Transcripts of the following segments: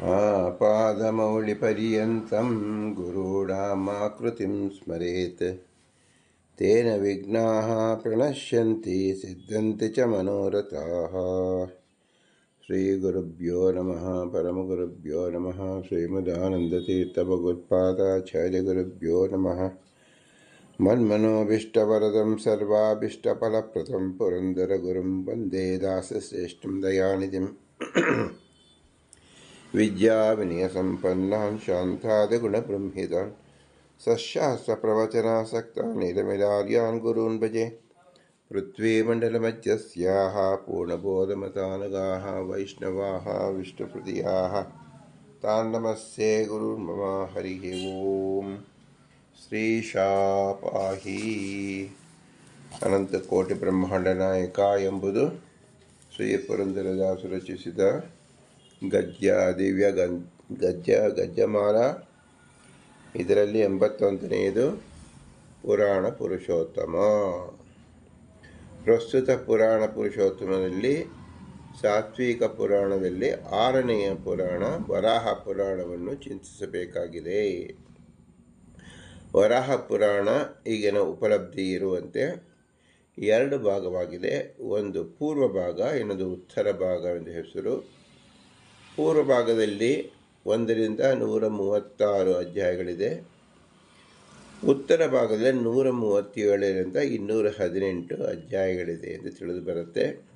आपादमौलिपर्यन्तं गुरूणामाकृतिं स्मरेत्। तेन विघ्नाः प्रणश्यन्ति सिद्धन्ति च मनोरथाः। श्रीगुरुभ्यो नमः परमगुरुभ्यो नमः श्रीमदानन्दतीर्थभगवत्पादाचार्यगुरुभ्यो नमः। मन्मनोभीष्टवरदं सर्वाभीष्टफलप्रदं पुरन्दरगुरुं वन्दे दासश्रेष्ठं दयानिधिम् विद्याविनयसम्पन्नान् शान्तादिगुणबृंहितान् सशास्त्रप्रवचनासक्तान् निरमिलार्यान् गुरून् भजे पृथ्वीमण्डलमध्यस्याः पूर्णबोधमतानगाः वैष्णवाः विष्णुप्रियाः तान् नमस्ये गुरुन् मम हरिः ॐ ಶ್ರೀಶಾಪಾಹಿ ಅನಂತ ಕೋಟಿ ಬ್ರಹ್ಮಾಂಡ ನಾಯಕ ಎಂಬುದು ಶ್ರೀ ಪುರಂದರದಾಸು ರಚಿಸಿದ ಗದ್ಯ, ದಿವ್ಯ ಗದ್ಯ ಗದ್ಯಮಾಲ ಇದರಲ್ಲಿ ಎಂಬತ್ತೊಂದನೆಯದು ಪುರಾಣ ಪುರುಷೋತ್ತಮ. ಪ್ರಸ್ತುತ ಪುರಾಣ ಪುರುಷೋತ್ತಮದಲ್ಲಿ ಸಾತ್ವಿಕ ಪುರಾಣದಲ್ಲಿ ಆರನೆಯ ಪುರಾಣ ವರಾಹ ಪುರಾಣವನ್ನು ಚಿಂತಿಸಬೇಕಾಗಿದೆ. ವರಾಹ ಪುರಾಣ ಈಗಿನ ಉಪಲಬ್ಧಿ ಇರುವಂತೆ ಎರಡು ಭಾಗವಾಗಿದೆ. ಒಂದು ಪೂರ್ವ ಭಾಗ, ಇನ್ನೊಂದು ಉತ್ತರ ಭಾಗ ಎಂದು ಹೆಸರು. ಪೂರ್ವ ಭಾಗದಲ್ಲಿ ಒಂದರಿಂದ ನೂರ ಮೂವತ್ತಾರು ಅಧ್ಯಾಯಗಳಿದೆ. ಉತ್ತರ ಭಾಗದಲ್ಲಿ ನೂರ ಮೂವತ್ತೇಳರಿಂದ ಇನ್ನೂರ ಹದಿನೆಂಟು ಅಧ್ಯಾಯಗಳಿದೆ ಎಂದು ತಿಳಿದು ಬರುತ್ತೆ.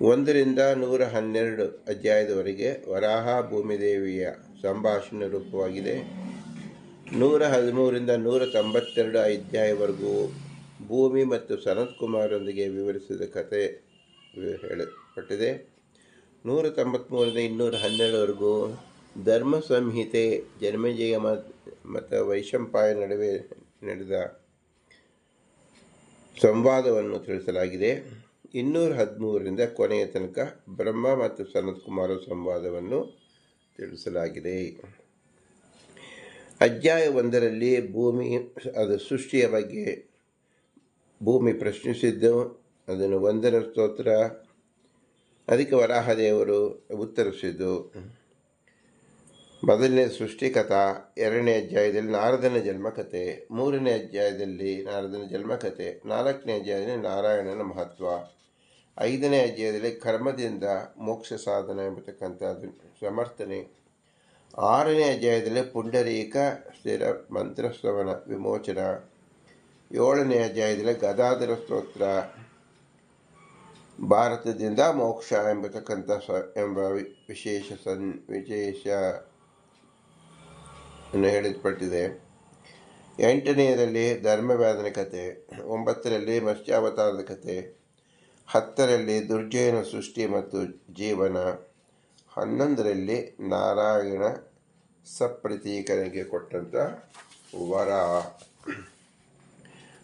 ಒಂದರಿಂದ ನೂರ ಹನ್ನೆರಡು ಅಧ್ಯಾಯದವರೆಗೆ ವರಾಹ ಭೂಮಿದೇವಿಯ ಸಂಭಾಷಣೆ ರೂಪವಾಗಿದೆ. ನೂರ ಹದಿಮೂರಿಂದ ನೂರ ತೊಂಬತ್ತೆರಡು ಅಧ್ಯಾಯವರೆಗೂ ಭೂಮಿ ಮತ್ತು ಸನತ್ ಕುಮಾರೊಂದಿಗೆ ವಿವರಿಸಿದ ಕತೆ ಹೇಳಲ್ಪಟ್ಟಿದೆ. ನೂರ ತೊಂಬತ್ತ್ಮೂರರಿಂದ ಇನ್ನೂರ ಹನ್ನೆರಡವರೆಗೂ ಧರ್ಮ ಸಂಹಿತೆ ಜನ್ಮಜಯ ಮತ್ತು ವೈಶಂಪಾಯ ನಡುವೆ ನಡೆದ ಸಂವಾದವನ್ನು ತಿಳಿಸಲಾಗಿದೆ. ಇನ್ನೂರ ಹದಿಮೂರರಿಂದ ಕೊನೆಯ ತನಕ ಬ್ರಹ್ಮ ಮತ್ತು ಸನತ್ ಕುಮಾರ ಸಂವಾದವನ್ನು ತಿಳಿಸಲಾಗಿದೆ. ಅಧ್ಯಾಯ ಒಂದರಲ್ಲಿ ಭೂಮಿ, ಅದು ಸೃಷ್ಟಿಯ ಬಗ್ಗೆ ಭೂಮಿ ಪ್ರಶ್ನಿಸಿದ್ದು, ಅದನ್ನು ಒಂದರ ಸ್ತೋತ್ರ ಅದಕ್ಕೆ ವರಾಹದೇವರು ಉತ್ತರಿಸಿದ್ದು, ಮೊದಲನೇ ಸೃಷ್ಟಿಕಥಾ ಎರಡನೇ ಅಧ್ಯಾಯದಲ್ಲಿ ನಾರದನ ಜನ್ಮಕಥೆ, ಮೂರನೇ ಅಧ್ಯಾಯದಲ್ಲಿ ನಾರದನ ಜನ್ಮಕಥೆ, ನಾಲ್ಕನೇ ಅಧ್ಯಾಯದಲ್ಲಿ ನಾರಾಯಣನ ಮಹತ್ವ, ಐದನೇ ಅಧ್ಯಾಯದಲ್ಲಿ ಕರ್ಮದಿಂದ ಮೋಕ್ಷ ಸಾಧನ ಎಂಬತಕ್ಕಂಥದ್ದು ಸಮರ್ಥನೆ, ಆರನೇ ಅಧ್ಯಾಯದಲ್ಲಿ ಪುಂಡರೀಕ ಸ್ಥಿರ ಮಂತ್ರಸ್ತವನ ವಿಮೋಚನ, ಏಳನೇ ಅಧ್ಯಾಯದಲ್ಲಿ ಗದಾಧರ ಸ್ತೋತ್ರ ಭಾರತದಿಂದ ಮೋಕ್ಷ ಎಂಬತಕ್ಕಂಥ ಸ ಎಂಬ ವಿಶೇಷ ಸನ್, ವಿಶೇಷ ಹೇಳಲ್ಪಟ್ಟಿದೆ ಎಂಟನೆಯದಲ್ಲಿ ಧರ್ಮವ್ಯಾಧನ ಕತೆ ಒಂಬತ್ತರಲ್ಲಿ ಮತ್ಸ್ಯಾವತಾರದ ಕತೆ ಹತ್ತರಲ್ಲಿ ದುರ್ಜಯನ ಸೃಷ್ಟಿ ಮತ್ತು ಜೀವನ, ಹನ್ನೊಂದರಲ್ಲಿ ನಾರಾಯಣ ಸಪ್ರತೀಕನಿಗೆ ಕೊಟ್ಟಂಥ ವರ.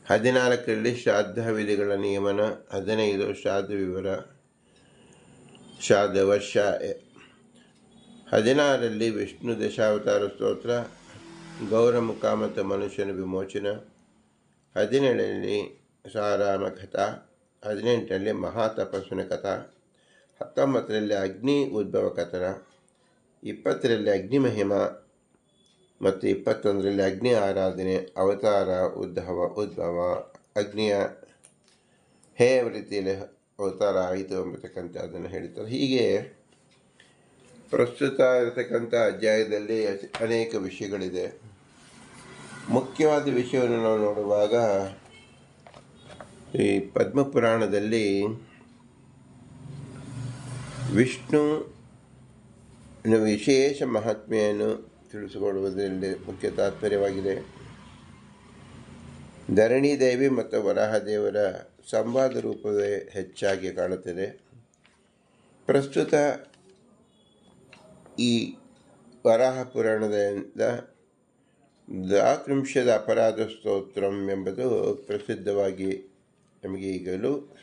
ಹದಿನಾಲ್ಕರಲ್ಲಿ ಶ್ರಾದ್ದ ವಿಧಿಗಳ ನಿಯಮನ ಹದಿನೈದು ಶ್ರಾದ್ದ ವಿವರ ಶ್ರಾದ್ದ ವರ್ಷ. ಹದಿನಾರರಲ್ಲಿ ವಿಷ್ಣು ದಶಾವತಾರ ಸ್ತೋತ್ರ, ಗೌರಮುಖ ಮತ್ತು ಮನುಷ್ಯನ ವಿಮೋಚನ. ಹದಿನೇಳರಲ್ಲಿ ಸಾರಾಮ ಕಥಾ ಹದಿನೆಂಟರಲ್ಲಿ ಮಹಾತಪಸ್ವಿನ ಕಥಾ, ಹತ್ತೊಂಬತ್ತರಲ್ಲಿ ಅಗ್ನಿ ಉದ್ಭವ ಕಥನ, ಇಪ್ಪತ್ತರಲ್ಲಿ ಅಗ್ನಿ ಮಹಿಮ ಮತ್ತು ಇಪ್ಪತ್ತೊಂದರಲ್ಲಿ ಅಗ್ನಿ ಆರಾಧನೆ, ಅವತಾರ ಉದ್ಧವ, ಉದ್ಭವ, ಅಗ್ನಿಯ ಹೇಯ ರೀತಿಯಲ್ಲಿ ಅವತಾರ ಆಯಿತು ಎಂಬತಕ್ಕಂಥ ಅದನ್ನು ಹೇಳ್ತಾರೆ ಹೀಗೆ ಪ್ರಸ್ತುತ ಇರತಕ್ಕಂಥ ಅಧ್ಯಾಯದಲ್ಲಿ ಅನೇಕ ವಿಷಯಗಳಿದೆ. ಮುಖ್ಯವಾದ ವಿಷಯವನ್ನು ನಾವು ನೋಡುವಾಗ ಈ ಪದ್ಮಪುರಾಣದಲ್ಲಿ ವಿಷ್ಣು ವಿಶೇಷ ಮಹಾತ್ಮೆಯನ್ನು ತಿಳಿಸಿಕೊಡುವುದರಲ್ಲಿ ಮುಖ್ಯ ತಾತ್ಪರ್ಯವಾಗಿದೆ. ಧರಣಿ ದೇವಿ ಮತ್ತು ವರಾಹದೇವರ ಸಂವಾದ ರೂಪವೇ ಹೆಚ್ಚಾಗಿ ಕಾಣುತ್ತದೆ. ಪ್ರಸ್ತುತ ಈ ವರಾಹ ಪುರಾಣದಿಂದ ದ್ವಾತ್ರಿಂಶದ ಅಪರಾಧ ಸ್ತೋತ್ರಂ ಎಂಬುದು ಪ್ರಸಿದ್ಧವಾಗಿ ನಮಗೆ ಈಗಲೂ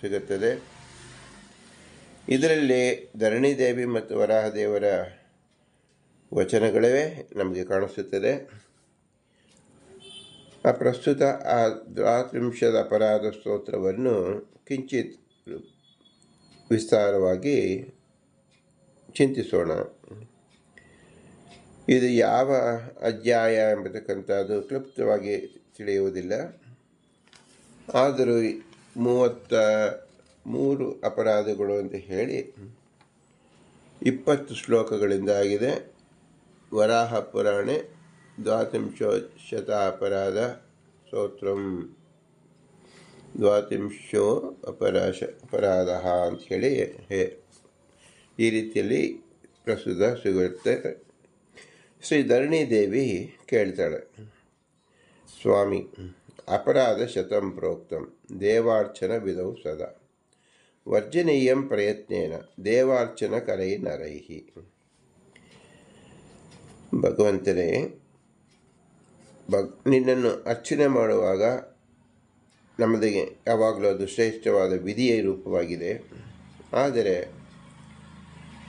ಸಿಗುತ್ತದೆ. ಇದರಲ್ಲಿ ಧರಣಿ ದೇವಿ ಮತ್ತು ವರಾಹದೇವರ ವಚನಗಳೇ ನಮಗೆ ಕಾಣಿಸುತ್ತದೆ. ಆ ಪ್ರಸ್ತುತ ಆ ದ್ವಾತ್ರಿಂಶದ ಅಪರಾಧ ಸ್ತೋತ್ರವನ್ನು ಕಿಂಚಿತ್ ವಿಸ್ತಾರವಾಗಿ ಚಿಂತಿಸೋಣ. ಇದು ಯಾವ ಅಧ್ಯಾಯ ಎಂಬತಕ್ಕಂಥದ್ದು ಕ್ಲುಪ್ತವಾಗಿ ತಿಳಿಯುವುದಿಲ್ಲ. ಆದರೂ ಮೂವತ್ತ ಮೂರು ಅಪರಾಧಗಳು ಅಂತ ಹೇಳಿ ಇಪ್ಪತ್ತು ಶ್ಲೋಕಗಳಿಂದ ಆಗಿದೆ. ವರಾಹ ಪುರಾಣೆ ದ್ವಾತ್ರಿಂಶೋ ಶತ ಅಪರಾಧ ಸ್ತೋತ್ರಂ ದ್ವಾತ್ರಿಂಶೋ ಅಪರಾಶ ಅಪರಾಧ ಅಂಥೇಳಿ ಹೇ ಈ ರೀತಿಯಲ್ಲಿ ಪ್ರಸ್ತುತ ಸಿಗುತ್ತೆ. ಶ್ರೀ ಧರಣಿ ದೇವಿ ಕೇಳ್ತಾಳೆ, ಸ್ವಾಮಿ, ಅಪರಾಧ ಶತಂ ಪ್ರೋಕ್ತಂ, ದೇವಾರ್ಚನ ವಿಧವು ಸದಾ. ವರ್ಜನೀಯಂ ಪ್ರಯತ್ನೇನ, ದೇವಾರ್ಚನ ಕರೈ ನರೈಹಿ. ಭಗವಂತನೇ, ಭಗ್, ನಿನ್ನನ್ನು ಅರ್ಚನೆ ಮಾಡುವಾಗ ನಮ್ಮದಿಗೆ ಯಾವಾಗಲೂ ಅದು ಶ್ರೇಷ್ಠವಾದ ವಿಧಿಯ ರೂಪವಾಗಿದೆ. ಆದರೆ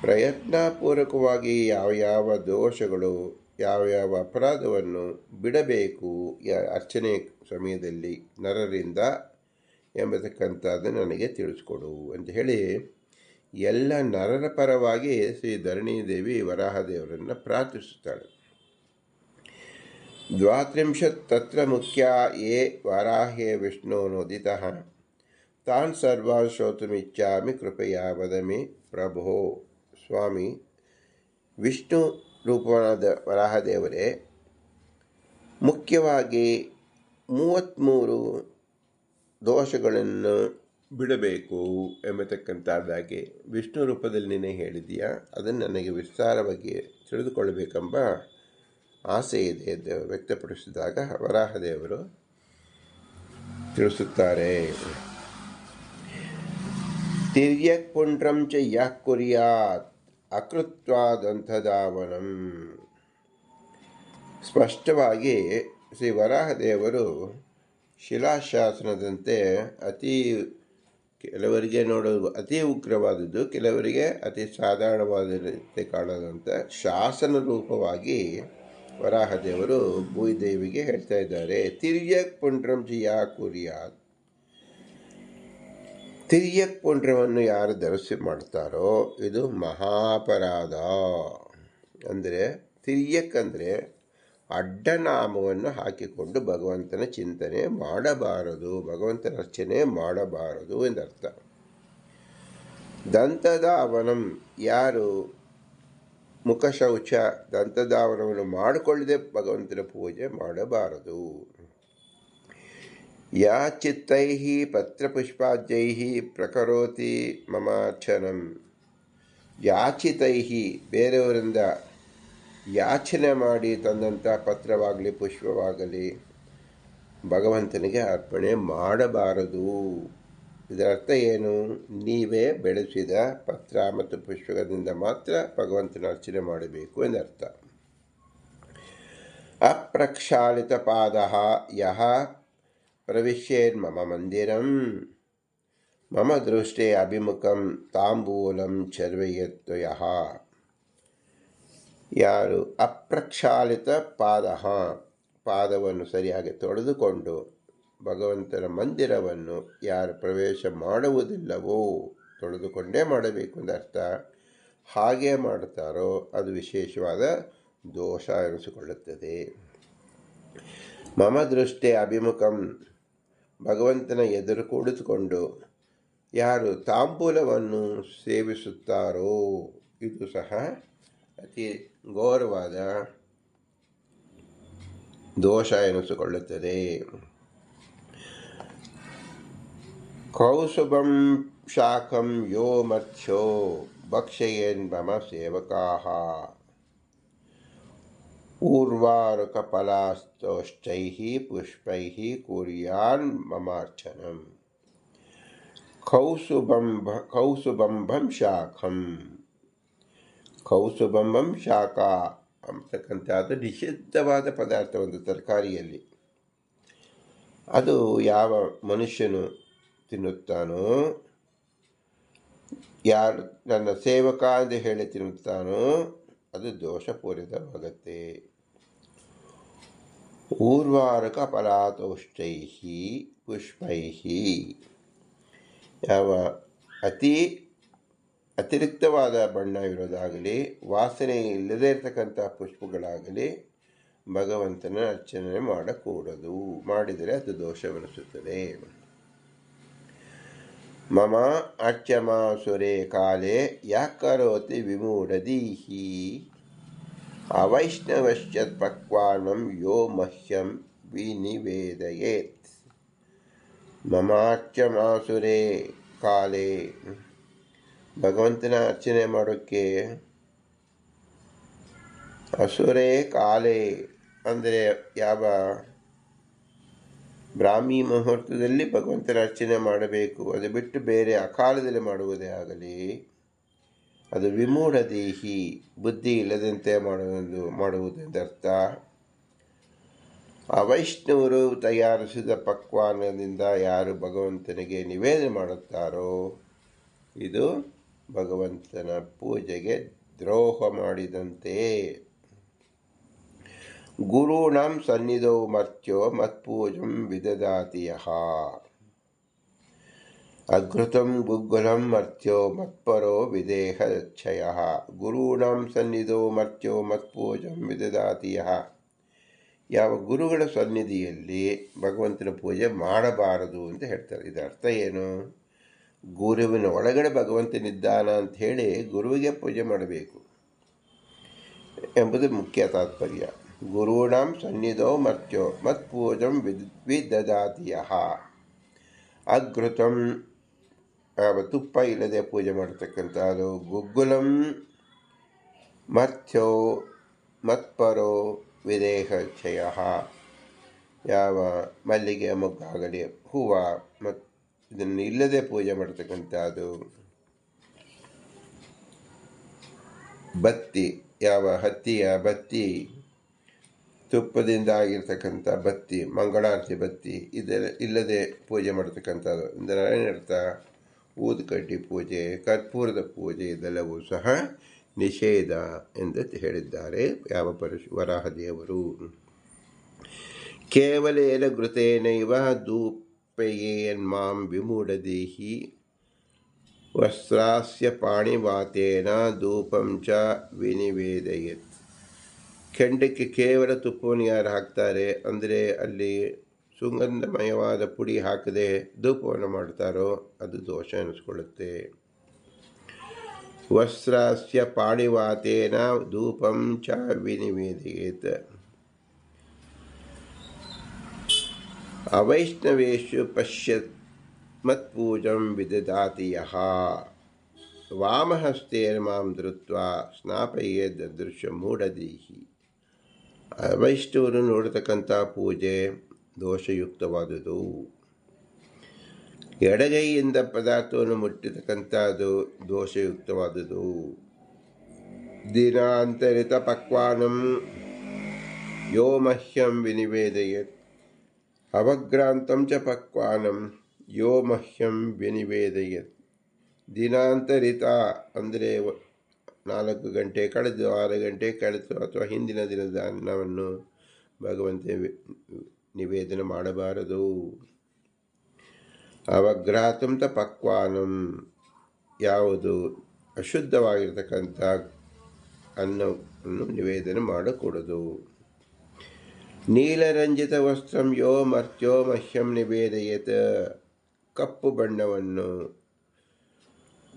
ಪ್ರಯತ್ನಪೂರ್ವಕವಾಗಿ ಯಾವ ಯಾವ ದೋಷಗಳು, ಯಾವ ಯಾವ ಅಪರಾಧವನ್ನು ಬಿಡಬೇಕು ಅರ್ಚನೆ ಸಮಯದಲ್ಲಿ ನರರಿಂದ ಎಂಬತಕ್ಕಂಥದ್ದು ನನಗೆ ತಿಳಿಸ್ಕೊಡು ಅಂತ ಹೇಳಿ ಎಲ್ಲ ನರರ ಪರವಾಗಿ ಶ್ರೀ ಧರಣಿದೇವಿ ವರಾಹದೇವರನ್ನು ಪ್ರಾರ್ಥಿಸುತ್ತಾಳೆ. ದ್ವಾತ್ರಿಂಶತ್ ತತ್ರ ಮುಖ್ಯ ಯೇ ವಾರಾಹ್ಯೇ ವಿಷ್ಣುನೋದಿತಃ ತಾನ್ ಸರ್ವಾನ್ ಶ್ರೋತುಮಿಚ್ಛಾಮಿ ಕೃಪೆಯ ವದಮಿ ಪ್ರಭೋ. ಸ್ವಾಮಿ, ವಿಷ್ಣು ರೂಪವಾದ ವರಾಹದೇವರೇ, ಮುಖ್ಯವಾಗಿ ಮೂವತ್ತ್ಮೂರು ದೋಷಗಳನ್ನು ಬಿಡಬೇಕು ಎಂಬತಕ್ಕಂಥದ್ದಾಗಿ ವಿಷ್ಣು ರೂಪದಲ್ಲಿ ನೀನೆ ಹೇಳಿದೀಯಾ ಅದನ್ನು ನನಗೆ ವಿಸ್ತಾರವಾಗಿ ತಿಳಿದುಕೊಳ್ಳಬೇಕೆಂಬ ಆಸೆ ಇದೆ ಎಂದು ವ್ಯಕ್ತಪಡಿಸಿದಾಗ ವರಾಹದೇವರು ತಿಳಿಸುತ್ತಾರೆ. ತಿರ್ಯಕ್ ಪುಂಡ್ರಂ ಚ ಯಾಕ್ ಕುರ್ಯಾತ್? ಅಕೃತ್ವಾದಂಥದಾವನಂ. ಸ್ಪಷ್ಟವಾಗಿ ಶ್ರೀ ವರಾಹದೇವರು ಶಿಲಾಶಾಸನದಂತೆ ಅತಿ ಕೆಲವರಿಗೆ ನೋಡೋದು ಅತಿ ಉಗ್ರವಾದದ್ದು, ಕೆಲವರಿಗೆ ಅತಿ ಸಾಧಾರಣವಾದಂತೆ ಕಾಣದಂಥ ಶಾಸನ ರೂಪವಾಗಿ ವರಾಹದೇವರು ಭೂದೇವಿಗೆ ಹೇಳ್ತಾ ಇದ್ದಾರೆ. ತಿರ್ಯಕ್ ಪುಂಡ್ರಂ ಜಿಯಾ ಕುರಿಯಾತ್ ತಿರ್ಯಕ್ ಪುಂಡ್ರವನ್ನು ಯಾರು ಧರಿಸಿ ಮಾಡ್ತಾರೋ, ಇದು ಮಹಾಪರಾಧ. ಅಂದರೆ, ತಿರ್ಯಕ್ ಅಂದರೆ ಅಡ್ಡನಾಮವನ್ನು ಹಾಕಿಕೊಂಡು ಭಗವಂತನ ಚಿಂತನೆ ಮಾಡಬಾರದು, ಭಗವಂತನ ಅರ್ಚನೆ ಮಾಡಬಾರದು ಎಂದರ್ಥ. ದಂತದಾವನಂ ಯಾರು ಮುಖಶೌಚ ದಂತದಾವನವನ್ನು ಮಾಡಿಕೊಳ್ಳದೆ ಭಗವಂತನ ಪೂಜೆ ಮಾಡಬಾರದು. ಯಾ ಚಿತ್ತೈ ಪತ್ರಪುಷ್ಪಾದ್ಯೈ ಪ್ರಕರೋತಿ ಮಮಾರ್ಚನಂ. ಯಾಚಿತೈ ಬೇರೆಯವರಿಂದ ಯಾಚನೆ ಮಾಡಿ ತಂದಂಥ ಪತ್ರವಾಗಲಿ, ಪುಷ್ಪವಾಗಲಿ ಭಗವಂತನಿಗೆ ಅರ್ಪಣೆ ಮಾಡಬಾರದು. ಇದರ ಅರ್ಥ ಏನು? ನೀವೇ ಬೆಳೆಸಿದ ಪತ್ರ ಮತ್ತು ಪುಷ್ಪದಿಂದ ಮಾತ್ರ ಭಗವಂತನ ಅರ್ಚನೆ ಮಾಡಬೇಕು ಎಂದರ್ಥ. ಅಪ್ರಕ್ಷಾಳಿತ ಪಾದ ಯಹ ಪ್ರವಿಶ್ಯೇನ್ ಮಮ ಮಂದಿರಂ. ಮಮ ದೃಷ್ಟೇ ಅಭಿಮುಖಂ ತಾಂಬೂಲಂ ಚರ್ವಯತ್ವ ಯಹ ಯಾರು? ಅಪ್ರಕ್ಷಾಲಿತ ಪಾದ ಪಾದವನ್ನು ಸರಿಯಾಗಿ ತೊಳೆದುಕೊಂಡು ಭಗವಂತನ ಮಂದಿರವನ್ನು ಯಾರು ಪ್ರವೇಶ ಮಾಡುವುದಿಲ್ಲವೋ ತೊಳೆದುಕೊಂಡೇ ಮಾಡಬೇಕು ಅಂತ ಅರ್ಥ. ಹಾಗೆ ಮಾಡುತ್ತಾರೋ, ಅದು ವಿಶೇಷವಾದ ದೋಷ ಎನಿಸಿಕೊಳ್ಳುತ್ತದೆ. ಮಮ ದೃಷ್ಟಿ ಅಭಿಮುಖಂ. ಭಗವಂತನ ಎದುರು ಕುಳಿತುಕೊಂಡು ಯಾರು ತಾಂಬೂಲವನ್ನು ಸೇವಿಸುತ್ತಾರೋ, ಇದು ಸಹ ಅತಿ ಘೋರವಾದ ದೋಷ ಎನಿಸಿಕೊಳ್ಳುತ್ತದೆ. ಕೌಸುಭಂ ಶಾಖಂ ಯೋ ಮತ್ಸ್ಯೋ ಭಕ್ಷಯೇನ್ ಮಮ ಸೇವಕಾ. ಊರ್ವಾರುಕಫಲಾಸ್ತೋಷ್ಟೈ ಪುಷ್ಪೈ ಕುರ್ಯಾನ್ ಮಮಾರ್ಚನಂ. ಕೌಸುಬಂಭ ಕೌಸುಬಂಭಂ ಶಾಖಂ. ಕೌಸುಬಂಬಂ ಶಾಖ ಅಂತಕ್ಕಂಥದ್ದು ನಿಷಿದ್ಧವಾದ ಪದಾರ್ಥ ಒಂದು ತರಕಾರಿಯಲ್ಲಿ. ಅದು ಯಾವ ಮನುಷ್ಯನು ತಿನ್ನುತ್ತಾನೋ, ಯಾರು ನನ್ನ ಸೇವಕ ಎಂದು ಹೇಳಿ ತಿನ್ನುತ್ತಾನೋ, ಅದು ದೋಷಪೂರಿತವಾಗತ್ತೆ. ಊರ್ವಾರಕ ಫಲಾತೋಷ್ಟೈಹಿ ಪುಷ್ಪೈ ಯಾವ ಅತಿ ಅತಿರಿಕ್ತವಾದ ಬಣ್ಣ ಇರೋದಾಗಲಿ ವಾಸನೆ ಇಲ್ಲದೇ ಇರತಕ್ಕಂಥ ಪುಷ್ಪಗಳಾಗಲಿ, ಭಗವಂತನ ಅರ್ಚನೆ ಮಾಡಕೂಡದು. ಮಾಡಿದರೆ ಅದು ದೋಷವೆನಿಸುತ್ತದೆ. ಮಮ ಅಚ್ಚಮಾಸುರೆ ಕಾಲೇ ಯಾಕರೋತಿ ವಿಮೂಢದೀಹಿ? ಅವೈಷ್ಣವಶ್ಚತ್ ಪಕ್ವಾನಂ ಯೋ ಮಹ್ಯಂ ವಿನಿವೇದಯೇತ್. ಮಮಾರ್ಚಮಾಸುರೇ ಕಾಲೇ ಭಗವಂತನ ಅರ್ಚನೆ ಮಾಡೋಕ್ಕೆ ಅಸುರೇ ಕಾಲೆ ಅಂದರೆ ಯಾವ ಬ್ರಾಹ್ಮಿ ಮುಹೂರ್ತದಲ್ಲಿ ಭಗವಂತನ ಅರ್ಚನೆ ಮಾಡಬೇಕು. ಅದು ಬಿಟ್ಟು ಬೇರೆ ಅಕಾಲದಲ್ಲಿ ಮಾಡುವುದೇ ಆಗಲಿ. ಅದು ವಿಮೂಢ ದೇಹಿ, ಬುದ್ಧಿ ಇಲ್ಲದಂತೆ ಮಾಡುವುದು ಮಾಡುವುದೆಂದರ್ಥ ವೈಷ್ಣವರು ತಯಾರಿಸಿದ ಪಕ್ವಾನದಿಂದ ಯಾರು ಭಗವಂತನಿಗೆ ನಿವೇದನೆ ಮಾಡುತ್ತಾರೋ, ಇದು ಭಗವಂತನ ಪೂಜೆಗೆ ದ್ರೋಹ ಮಾಡಿದಂತೆ. ಗುರುಣಂ ಸನ್ನಿಧೋ ಮರ್ತ್ಯೋ ಮತ್ಪೂಜಂ ವಿದದಾತಿಯಃ. ಅಘೃತಂ ಗುಗ್ಗುಲಂ ಮರ್ತ್ಯೋ ಮತ್ಪರೋ ವಿದೇಹ ಕ್ಷಯ ಗುರುಣಂ ಸನ್ನಿಧೋ ಮರ್ತ್ಯೋ ಮತ್ಪೂಜಂ ವಿದದಾತಿಯಃ. ಯಾವ ಗುರುಗಳ ಸನ್ನಿಧಿಯಲ್ಲಿ ಭಗವಂತನ ಪೂಜೆ ಮಾಡಬಾರದು ಅಂತ ಹೇಳ್ತಾರೆ. ಇದರ ಅರ್ಥ ಏನು? ಗುರುವಿನ ಒಳಗಡೆ ಭಗವಂತನಿದ್ದಾನ ಅಂತ ಹೇಳಿ ಗುರುವಿಗೆ ಪೂಜೆ ಮಾಡಬೇಕು ಎಂಬುದು ಮುಖ್ಯ ತಾತ್ಪರ್ಯ. ಗುರುಣಾಂ ಸನ್ನಿಧೋ ಮರ್ತ್ಯೋ ಮತ್ಪೂಜಂ ಪೂಜಂ ವಿದದಾತಿಯ ಅಘೃತಂ ತುಪ್ಪ ಇಲ್ಲದೆ ಪೂಜೆ ಮಾಡತಕ್ಕಂಥದ್ದು ಗುಗ್ಗುಲಂ ಮರ್ಥ್ಯೋ ಮತ್ಪರೋ ವಿದೇಹ ಕ್ಷಯ ಯಾವ ಮಲ್ಲಿಗೆ ಮೊಗ್ಗಾಗಲಿ, ಹೂವು ಮತ್ತು ಇದನ್ನು ಇಲ್ಲದೆ ಪೂಜೆ ಮಾಡತಕ್ಕಂಥದ್ದು ಬತ್ತಿ, ಯಾವ ಹತ್ತಿಯ ಬತ್ತಿ, ತುಪ್ಪದಿಂದ ಆಗಿರ್ತಕ್ಕಂಥ ಬತ್ತಿ, ಮಂಗಳಾರತಿ ಬತ್ತಿ ಇದೆಲ್ಲ ಇಲ್ಲದೆ ಪೂಜೆ ಮಾಡತಕ್ಕಂಥದ್ದು. ಇದರ ಏನರ್ಥ? ಊದುಕಡ್ಡಿ ಪೂಜೆ, ಕರ್ಪೂರದ ಪೂಜೆ, ಇದೆಲ್ಲವೂ ಸಹ ನಿಷೇಧ ಎಂದು ಹೇಳಿದ್ದಾರೆ ಯಾವ ಪರಶು ವರಾಹದೇವರು ಕೇವಲೇನ ಘೃತೇನೈವ ಧೂಪಯೇನ್ಮಾಂ ವಿಮೂಢದೇಹಿ ವಸ್ತ್ರಾಸ್ಯ ಪಾಣಿವಾತೇನ ಧೂಪಂ ಚ ವಿನಿವೇದಯತ್. ಕೆಂಡಕ್ಕೆ ಕೇವಲ ತುಪ್ಪವನ್ನು ಯಾರು ಹಾಕ್ತಾರೆ. ಅಂದರೆ ಅಲ್ಲಿ ಸುಗಂಧಮಯವಾದ ಪುಡಿ ಹಾಕದೆ ಧೂಪವನ್ನು ಮಾಡ್ತಾರೋ ಅದು ದೋಷ ಎನಿಸ್ಕೊಳ್ಳುತ್ತೆ. ವಸ್ತ್ರಸ್ಯ ಪಾಣಿವಾತೇನ ಧೂಪಂ ಚ ವಿನಿವೇದಯೇತ್. ಅವೈಷ್ಣವೇಶು ಪಶ್ಯತ್ ಮತ್ಪೂಜಂ ವಿದದಾತಿ ಯಃ ವಾಮಹಸ್ತೇನ ಮಾಂ ಧೃತ್ವ ಸ್ನಾಪಯೇದ ದೃಶ್ಯ ಮೂಢದೀಹಿ. ಅವೈಷ್ಣವರು ನೋಡತಕ್ಕಂಥ ಪೂಜೆ ದೋಷಯುಕ್ತವಾದುದು. ಎಡಗೈಯಿಂದ ಪದಾರ್ಥವನ್ನು ಮುಟ್ಟಿತಕ್ಕಂಥದ್ದು ದೋಷಯುಕ್ತವಾದುದು. ದಿನಾಂತರಿತ ಪಕ್ವಾನಂ ಯೋ ಮಹ್ಯಂ ವಿನಿವೇದಯತ್. ಅವಗ್ರಾಂತಂ ಚ ಪಕ್ವಾನಂ ಯೋ ಮಹ್ಯಂ ವಿನಿವೇದಯತ್ ದಿನಾಂತರಿತ ಅಂದರೆ ನಾಲ್ಕು ಗಂಟೆ ಕಳೆದು ಆರು ಗಂಟೆ ಕಳೆದು ಅಥವಾ ಹಿಂದಿನ ದಿನದ ಅನ್ನವನ್ನು ಭಗವಂತ ನಿವೇದನೆ ಮಾಡಬಾರದು ಅವಗ್ರಾತಂತ ಪಕ್ವಾನಂ ಯಾವುದು ಅಶುದ್ಧವಾಗಿರ್ತಕ್ಕಂಥ ಅನ್ನವನ್ನು ನಿವೇದನೆ ಮಾಡಕೂಡದು ನೀಲರಂಜಿತ ವಸ್ತ್ರಂ ಯೋ ಮರ್ತ್ಯೋ ಮಹ್ಯಂ ನಿವೇದಯತ. ಕಪ್ಪು ಬಣ್ಣವನ್ನು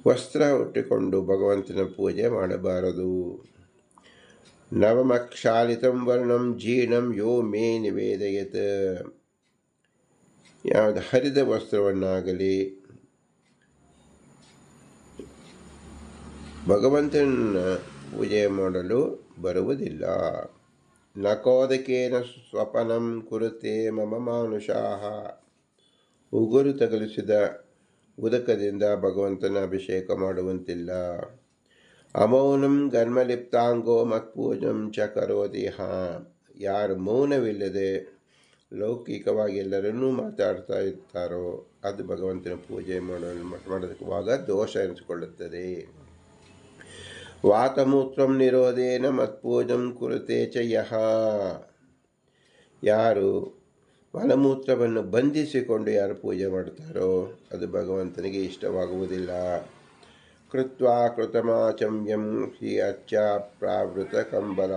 ವಸ್ತ್ರ ಉಟ್ಟಿಕೊಂಡು ಭಗವಂತನ ಪೂಜೆ ಮಾಡಬಾರದು. ನವಮಕ್ಷಾಲಿತಂ ವರ್ಣಂ ಜೀರ್ಣಂ ಯೋ ಮೇ ನಿವೇದಯತ. ಯಾವುದು ಹರಿದ ವಸ್ತ್ರವನ್ನಾಗಲಿ ಭಗವಂತನ ಪೂಜೆ ಮಾಡಲು ಬರುವುದಿಲ್ಲ. ನಕೋದಕೇನ ಸ್ವಪನಂ ಕುರುತೆ ಮಮ ಮಾನುಷಾಹ. ಉಗುರು ತಗಲಿಸಿದ ಉದಕದಿಂದ ಭಗವಂತನ ಅಭಿಷೇಕ ಮಾಡುವಂತಿಲ್ಲ. ಅಮೌನಂ ಗರ್ಮಲಿಪ್ತಾಂಗೋ ಮತ್ಪೂಜಂ ಚ ಕರೋತಿ ಹಾ. ಯಾರು ಮೌನವಿಲ್ಲದೆ ಲೌಕಿಕವಾಗಿ ಎಲ್ಲರನ್ನೂ ಮಾತಾಡ್ತಾ ಇರ್ತಾರೋ, ಅದು ಭಗವಂತನ ಪೂಜೆ ಮಾಡಲು ಮಾಡೋದಕ್ಕುವಾಗ ದೋಷ ಎನಿಸಿಕೊಳ್ಳುತ್ತದೆ. ವಾತಮೂತ್ರಂ ನಿರೋಧೇನ ಮತ್ಪೂಜಂ ಕುರುತೆ ಚ ಯಹ ಯಾರು ಮಲಮೂತ್ರವನ್ನು ಬಂಧಿಸಿಕೊಂಡು ಯಾರು ಪೂಜೆ ಮಾಡ್ತಾರೋ ಅದು ಭಗವಂತನಿಗೆ ಇಷ್ಟವಾಗುವುದಿಲ್ಲ. ಕೃತ್ವಾ ಕೃತಮಾಚಮ್ಯಂ ಹಿ ಅಚ್ಚ ಪ್ರಾವೃತ ಕಂಬಲ.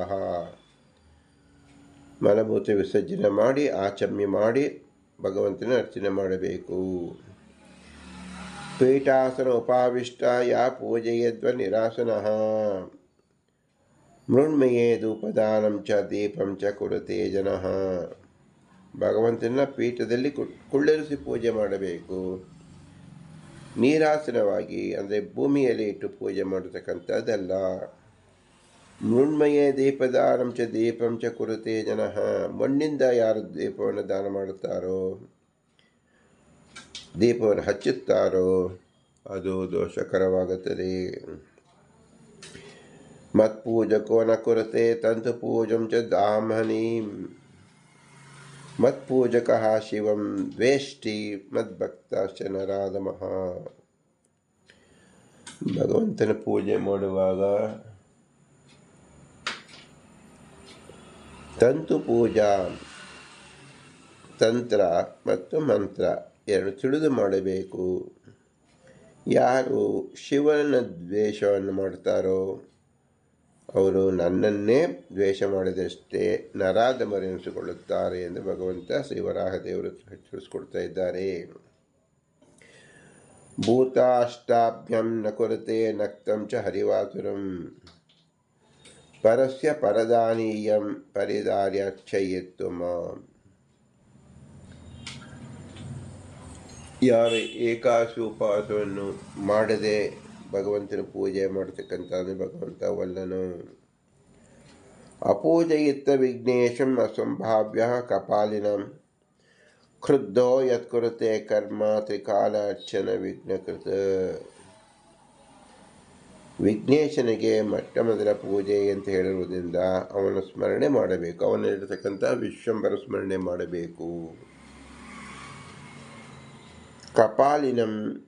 ಮಲಮೂತ್ರ ವಿಸರ್ಜನೆ ಮಾಡಿ, ಆಚಮ್ಯ ಮಾಡಿ ಭಗವಂತನ ಅರ್ಚನೆ ಮಾಡಬೇಕು. ಪೀಠಾಸನ ಉಪಾವಿಷ್ಟ ಯಾ ಪೂಜೆಯದ್ವ ನಿರಾಸನಃ. ಮೃಣ್ಮಯೇ ಧೂಪದಾನಂ ಚ ದೀಪಂ ಚ ಕುರುತೇ ಜನಃ. ಭಗವಂತನ ಪೀಠದಲ್ಲಿ ಕುಳ್ಳೆರಿಸಿ ಪೂಜೆ ಮಾಡಬೇಕು. ನೀರಾಸನವಾಗಿ, ಅಂದರೆ ಭೂಮಿಯಲ್ಲಿ ಇಟ್ಟು ಪೂಜೆ ಮಾಡತಕ್ಕಂಥದ್ದಲ್ಲ. ಮೃಣ್ಮಯೇ ದೀಪದಾನಂ ಚ ದೀಪಂ ಚ ಕುರುತೇ ಜನಃ. ಮಣ್ಣಿಂದ ಯಾರು ದೀಪವನ್ನು ದಾನ ಮಾಡುತ್ತಾರೋ? ದೀಪವನ್ನು ಹಚ್ಚುತ್ತಾರೋ ಅದು ದೋಷಕರವಾಗುತ್ತದೆ ಮತ್ಪೂಜಕೋ ನ ಕುರತೆ ತಂತು ಪೂಜಂ ಚ ದಾಮನೀಂ ಮತ್ಪೂಜಕ ಶಿವಂ ದ್ವೇಷ್ಟಿ ಮದ್ಭಕ್ತಾಶ್ಚ ನರಾಧಮಃ ಭಗವಂತನ ಪೂಜೆ ಮಾಡುವಾಗ ತಂತು ಪೂಜಾ ತಂತ್ರ ಮತ್ತು ಮಂತ್ರ ಎರಡು ತಿಳಿದು ಮಾಡಬೇಕು? ಯಾರು ಶಿವನ ದ್ವೇಷವನ್ನು ಮಾಡ್ತಾರೋ ಅವರು ನನ್ನನ್ನೇ ದ್ವೇಷ ಮಾಡಿದಷ್ಟೇ ನರಾಧಮರೆನಿಸಿಕೊಳ್ಳುತ್ತಾರೆ ಎಂದು ಭಗವಂತ ಶಿವರಾಹ ದೇವರು ತಿಳಿಸ್ಕೊಡ್ತಾ ಇದ್ದಾರೆ. ಭೂತಾಷ್ಟಾಭ್ಯಂ ನ ಕೊರತೆ ನಕ್ತಂ ಚ ಹರಿವಾತುರಂ. ಪರಸ್ಯ ಪರದಾನೀಯಂ ಪರಿದಾರ್ಯಚ್ಛಯಿತ್ತು ಮಾಂ. ಯಾರು ಏಕಾಶಿ ಉಪವಾಸವನ್ನು ಮಾಡದೆ ಭಗವಂತನ ಪೂಜೆ ಮಾಡತಕ್ಕಂಥದ್ದು ಭಗವಂತ ವಲ್ಲನು. ಅಪೂಜಯಿತ್ತ ವಿಘ್ನೇಶಂ ಅಸಂಭಾವ್ಯ ಕಪಾಲಿನಂ. ಕ್ರುದ್ಧೋ ಯತ್ಕುರುತೆ ಕರ್ಮ ತ್ರಿಕಾಲ ಅರ್ಚನ ವಿಘ್ನಕೃತ. ವಿಘ್ನೇಶನಿಗೆ ಮೊಟ್ಟ ಮೊದಲ ಪೂಜೆ ಅಂತ ಹೇಳಿರುವುದರಿಂದ ಅವನ ಸ್ಮರಣೆ ಮಾಡಬೇಕು. ಅವನಲ್ಲಿರತಕ್ಕಂಥ ವಿಶ್ವಂಬರ ಸ್ಮರಣೆ ಮಾಡಬೇಕು. ಕಪಾಲಿನಂ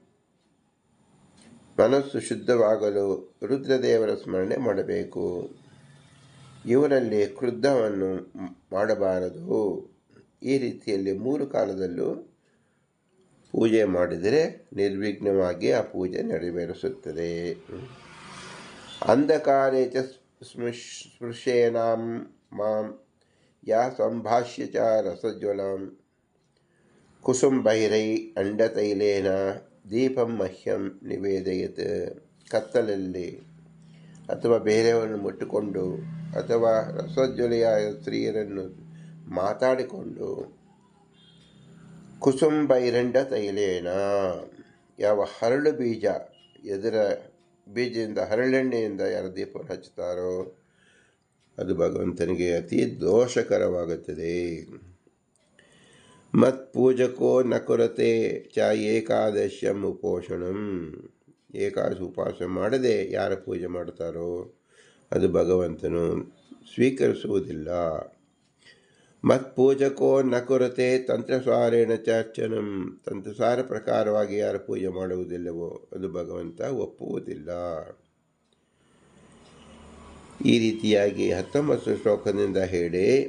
ಮನಸ್ಸು ಶುದ್ಧವಾಗಲು ರುದ್ರದೇವರ ಸ್ಮರಣೆ ಮಾಡಬೇಕು. ಇವರಲ್ಲಿ ಕ್ರುದ್ಧವನ್ನು ಮಾಡಬಾರದು. ಈ ರೀತಿಯಲ್ಲಿ ಮೂರು ಕಾಲದಲ್ಲೂ ಪೂಜೆ ಮಾಡಿದರೆ ನಿರ್ವಿಘ್ನವಾಗಿ ಆ ಪೂಜೆ ನೆರವೇರಿಸುತ್ತದೆ. ಅಂಧಕಾರೇ ಚ ಸ್ಮೃಶ್, ಸ್ಪೃಶೇನಾಂ ಮಾಂ ಯಾ ಸಂಭಾಷ್ಯ ಚ ರಸಜ್ವಲಂ. ಕುಸುಂಬೈರೈ ಅಂಡತೈಲೇನ ದೀಪಂ ಮಹ್ಯಂ ನಿವೇದಯತ್ ಕತ್ತಲಲ್ಲಿ ಅಥವಾ ಬೇರೆಯವರನ್ನು ಮುಟ್ಟುಕೊಂಡು ಅಥವಾ ರಸಜ್ವಲೆಯಾದ ಸ್ತ್ರೀಯರನ್ನು ಮಾತಾಡಿಕೊಂಡು ಕುಸುಂಬೈರಂಡ ತೈಲೇನ ಯಾವ ಹರಳು ಬೀಜ ಎದುರ ಬೀಜದಿಂದ ಹರಳೆಣ್ಣೆಯಿಂದ ಯಾರು ದೀಪವನ್ನು ಹಚ್ಚುತ್ತಾರೋ ಅದು ಭಗವಂತನಿಗೆ ಅತಿ ದೋಷಕರವಾಗುತ್ತದೆ ಮತ್ಪೂಜಕೋ ನ ಕೊರತೆ ಚ ಏಕಾದಶ್ಯಂ ಉಪೋಷಣಂ. ಏಕಾದಶಿ ಉಪವಾಸ ಮಾಡದೆ ಯಾರ ಪೂಜೆ ಮಾಡ್ತಾರೋ ಅದು ಭಗವಂತನು ಸ್ವೀಕರಿಸುವುದಿಲ್ಲ. ಮತ್ಪೂಜಕೋ ನ ಕೊರತೆ ತಂತ್ರಸಾರೇಣ ಚರ್ಚನಂ. ತಂತ್ರಸಾರ ಪ್ರಕಾರವಾಗಿ ಯಾರು ಪೂಜೆ ಮಾಡುವುದಿಲ್ಲವೋ ಅದು ಭಗವಂತ ಒಪ್ಪುವುದಿಲ್ಲ. ಈ ರೀತಿಯಾಗಿ ಹತ್ತೊಂಬತ್ತು ಶ್ಲೋಕದಿಂದ ಹೇಳಿ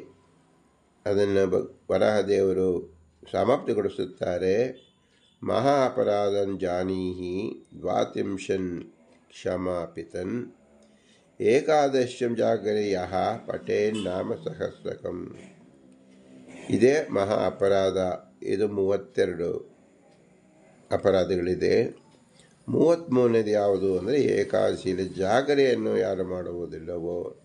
ಅದನ್ನು ಬ ವರಾಹದೇವರು ಸಮಾಪ್ತಿಗೊಳಿಸುತ್ತಾರೆ ಮಹಾ ಅಪರಾಧನ್ ಜಾನೀಹಿ ದ್ವಾತ್ರಿಂಶನ್ ಕ್ಷಮಾಪಿತನ್ ಏಕಾದಶ್ಯಂ ಜಾಗರೆಯ ಪಟೇನ್ ನಾಮ ಸಹಸ್ರಕಂ. ಇದೇ ಮಹಾ ಅಪರಾಧ. ಇದು ಮೂವತ್ತೆರಡು ಅಪರಾಧಗಳಿದೆ. ಮೂವತ್ತ್ಮೂರನೇದು ಯಾವುದು ಅಂದರೆ ಏಕಾದಶಿಯಲ್ಲಿ ಜಾಗರೆಯನ್ನು ಯಾರು ಮಾಡುವುದಿಲ್ಲವೋ,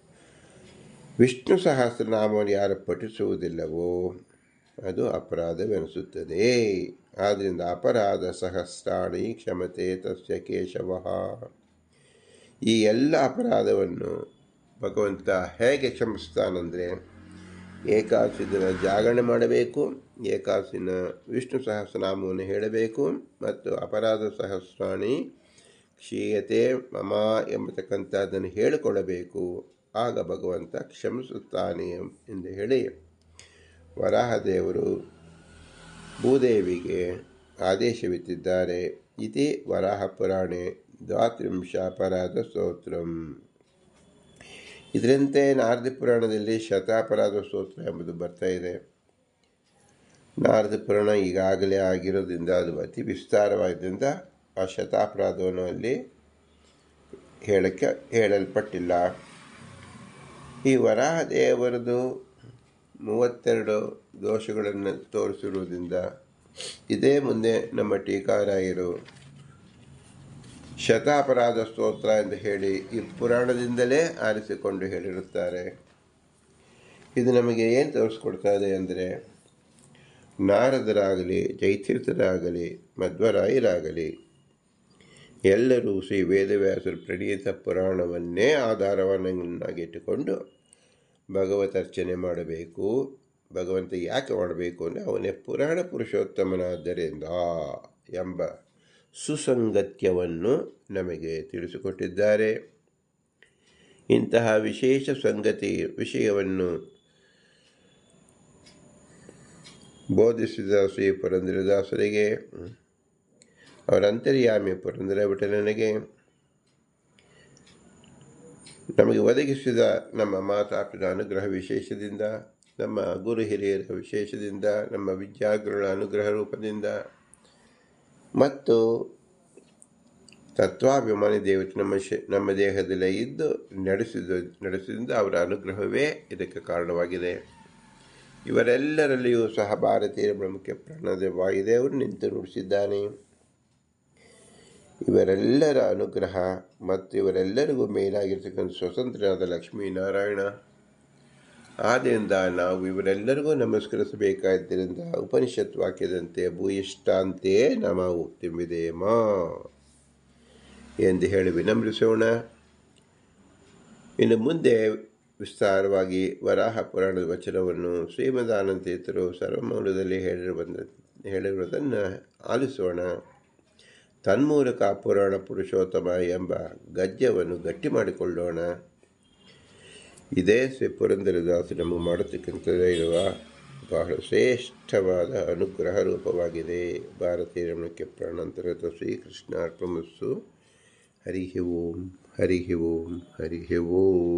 ವಿಷ್ಣು ಸಹಸ್ರನಾಮವನ್ನು ಯಾರು ಪಠಿಸುವುದಿಲ್ಲವೋ ಅದು ಅಪರಾಧವೆನಿಸುತ್ತದೆ ಆದ್ದರಿಂದ ಅಪರಾಧ ಸಹಸ್ರಾಣಿ ಕ್ಷಮತೆ ತಸ್ಯ ಕೇಶವ. ಈ ಎಲ್ಲ ಅಪರಾಧವನ್ನು ಭಗವಂತ ಹೇಗೆ ಕ್ಷಮಿಸ್ತಾನಂದರೆ ಏಕಾದಶಿ ದಿನ ಜಾಗರಣೆ ಮಾಡಬೇಕು ಏಕಾದಶಿನ ವಿಷ್ಣು ಸಹಸ್ರನಾಮವನ್ನು ಹೇಳಬೇಕು, ಮತ್ತು ಅಪರಾಧ ಸಹಸ್ರಾಣಿ ಕ್ಷೀಯತೆ ಮಮ ಎಂಬತಕ್ಕಂಥದ್ದನ್ನು ಹೇಳಿಕೊಳ್ಳಬೇಕು. ಆಗ ಭಗವಂತ ಕ್ಷಮಿಸುತ್ತಾನೆ ಎಂದು ಹೇಳಿ ವರಾಹದೇವರು ಭೂದೇವಿಗೆ ಆದೇಶವಿತ್ತಿದ್ದಾರೆ ಇತಿ ವರಾಹ ಪುರಾಣೆ ದ್ವಾತ್ರಿಂಶ ಅಪರಾಧ ಸ್ತೋತ್ರಂ ಇದರಂತೆ ನಾರದಿ ಪುರಾಣದಲ್ಲಿ ಶತಾಪರಾಧ ಸ್ತೋತ್ರ ಎಂಬುದು ಬರ್ತಾ ಇದೆ. ನಾರದ ಪುರಾಣ ಈಗಾಗಲೇ ಆಗಿರೋದ್ರಿಂದ ಅದು ಅತಿ ವಿಸ್ತಾರವಾಗಿದ್ದರಿಂದ ಆ ಶತಾಪರಾಧವನ್ನು ಅಲ್ಲಿ ಹೇಳಕ್ಕೆ ಹೇಳಲ್ಪಟ್ಟಿಲ್ಲ. ಈ ವರಾಹ ದೇವರದು ಮೂವತ್ತೆರಡು ದೋಷಗಳನ್ನು ತೋರಿಸಿರುವುದರಿಂದ ಇದೇ ಮುಂದೆ ನಮ್ಮ ಟೀಕಾರಾಯರು ಶತಾಪರಾಧ ಸ್ತೋತ್ರ ಎಂದು ಹೇಳಿ ಈ ಪುರಾಣದಿಂದಲೇ ಆರಿಸಿಕೊಂಡು ಹೇಳಿರುತ್ತಾರೆ. ಇದು ನಮಗೆ ಏನು ತೋರಿಸ್ಕೊಡ್ತಾ ಇದೆ ಅಂದರೆ ನಾರದರಾಗಲಿ ಜೈತೀರ್ಥರಾಗಲಿ ಮಧ್ವರಾಯರಾಗಲಿ ಎಲ್ಲರೂ ಶ್ರೀ ವೇದವ್ಯಾಸರು ಪ್ರಣೀತ ಪುರಾಣವನ್ನೇ ಆಧಾರವನ್ನಾಗಿಟ್ಟುಕೊಂಡು ಭಗವತರ್ಚನೆ ಮಾಡಬೇಕು. ಭಗವಂತ ಯಾಕೆ ಮಾಡಬೇಕು ಅಂದರೆ ಅವನೇ ಪುರಾಣ ಪುರುಷೋತ್ತಮನಾದ್ದರಿಂದ ಎಂಬ ಸುಸಂಗತ್ಯವನ್ನು ನಮಗೆ ತಿಳಿಸಿಕೊಟ್ಟಿದ್ದಾರೆ. ಇಂತಹ ವಿಶೇಷ ಸಂಗತಿ ವಿಷಯವನ್ನು ಬೋಧಿಸಿದ ಶ್ರೀ ಪುರಂದರದಾಸರಿಗೆ, ಅವರ ಅಂತರ್ಯಾಮಿ ಪುರಂದರ ವಿಠಲನಿಗೆ ನಮಗೆ ಒದಗಿಸಿದ ನಮ್ಮ ಮಾತಾಪಿತ ಅನುಗ್ರಹ ವಿಶೇಷದಿಂದ, ನಮ್ಮ ಗುರು ಹಿರಿಯರ ವಿಶೇಷದಿಂದ, ನಮ್ಮ ವಿದ್ಯಾಗುರುಗಳ ಅನುಗ್ರಹ ರೂಪದಿಂದ ಮತ್ತು ತತ್ವಾಭಿಮಾನಿ ದೇವತೆ ನಮ್ಮ ಶ, ನಮ್ಮ ದೇಹದಲ್ಲೇ ಇದ್ದು ನಡೆಸಿದ, ನಡೆಸಿದಿಂದ ಅವರ ಅನುಗ್ರಹವೇ ಇದಕ್ಕೆ ಕಾರಣವಾಗಿದೆ. ಇವರೆಲ್ಲರಲ್ಲಿಯೂ ಸಹ ಭಾರತೀಯ ಬ್ರಹ್ಮಕ್ಕೆ ಪ್ರಾಣದೇವಾಗಿದೆ ಅವರು ನಿಂತು ನುಡಿಸಿದ್ದಾನೆ. ಇವರೆಲ್ಲರ ಅನುಗ್ರಹ ಮತ್ತು ಇವರೆಲ್ಲರಿಗೂ ಮೇಲಾಗಿರ್ತಕ್ಕಂಥ ಸ್ವತಂತ್ರನಾದ ಲಕ್ಷ್ಮೀನಾರಾಯಣ ಆದ್ದರಿಂದ ನಾವು ಇವರೆಲ್ಲರಿಗೂ ನಮಸ್ಕರಿಸಬೇಕಾದ್ದರಿಂದ ಉಪನಿಷತ್ ವಾಕ್ಯದಂತೆ ಭೂಯಿಷ್ಟಾಂತೆಯೇ ನಮ ಉಕ್ತಿಮಿದೇಮ ಎಂದು ಹೇಳಿ ವಿನಮ್ರಿಸೋಣ. ಇನ್ನು ಮುಂದೆ ವಿಸ್ತಾರವಾಗಿ ವರಾಹ ಪುರಾಣದ ವಚನವನ್ನು ಶ್ರೀಮದಾನಂತೇತರು ಸರ್ವಮೌಲದಲ್ಲಿ ಹೇಳಿರುವ ಹೇಳಿರುವುದನ್ನು ಆಲಿಸೋಣ. ತನ್ಮೂಲಕ ಪುರಾಣ ಪುರುಷೋತ್ತಮ ಎಂಬ ಗದ್ಯವನ್ನು ಗಟ್ಟಿ ಮಾಡಿಕೊಳ್ಳೋಣ. ಇದೇ ಶ್ರೀ ಪುರಂದರದಾಸ ನಮಗೆ ಮಾಡತಕ್ಕಂಥದ್ದೇ ಇರುವ ಬಹಳ ಶ್ರೇಷ್ಠವಾದ ಅನುಗ್ರಹ ರೂಪವಾಗಿದೆ. ಭಾರತೀಯ ರಮಣಕ್ಕೆ ಪ್ರಾಣಾಂತರದ ಶ್ರೀಕೃಷ್ಣ ಅರ್ಪಮಸ್ಸು ಹರಿ ಓಂ ಹರಿ ಓಂ ಓಂ.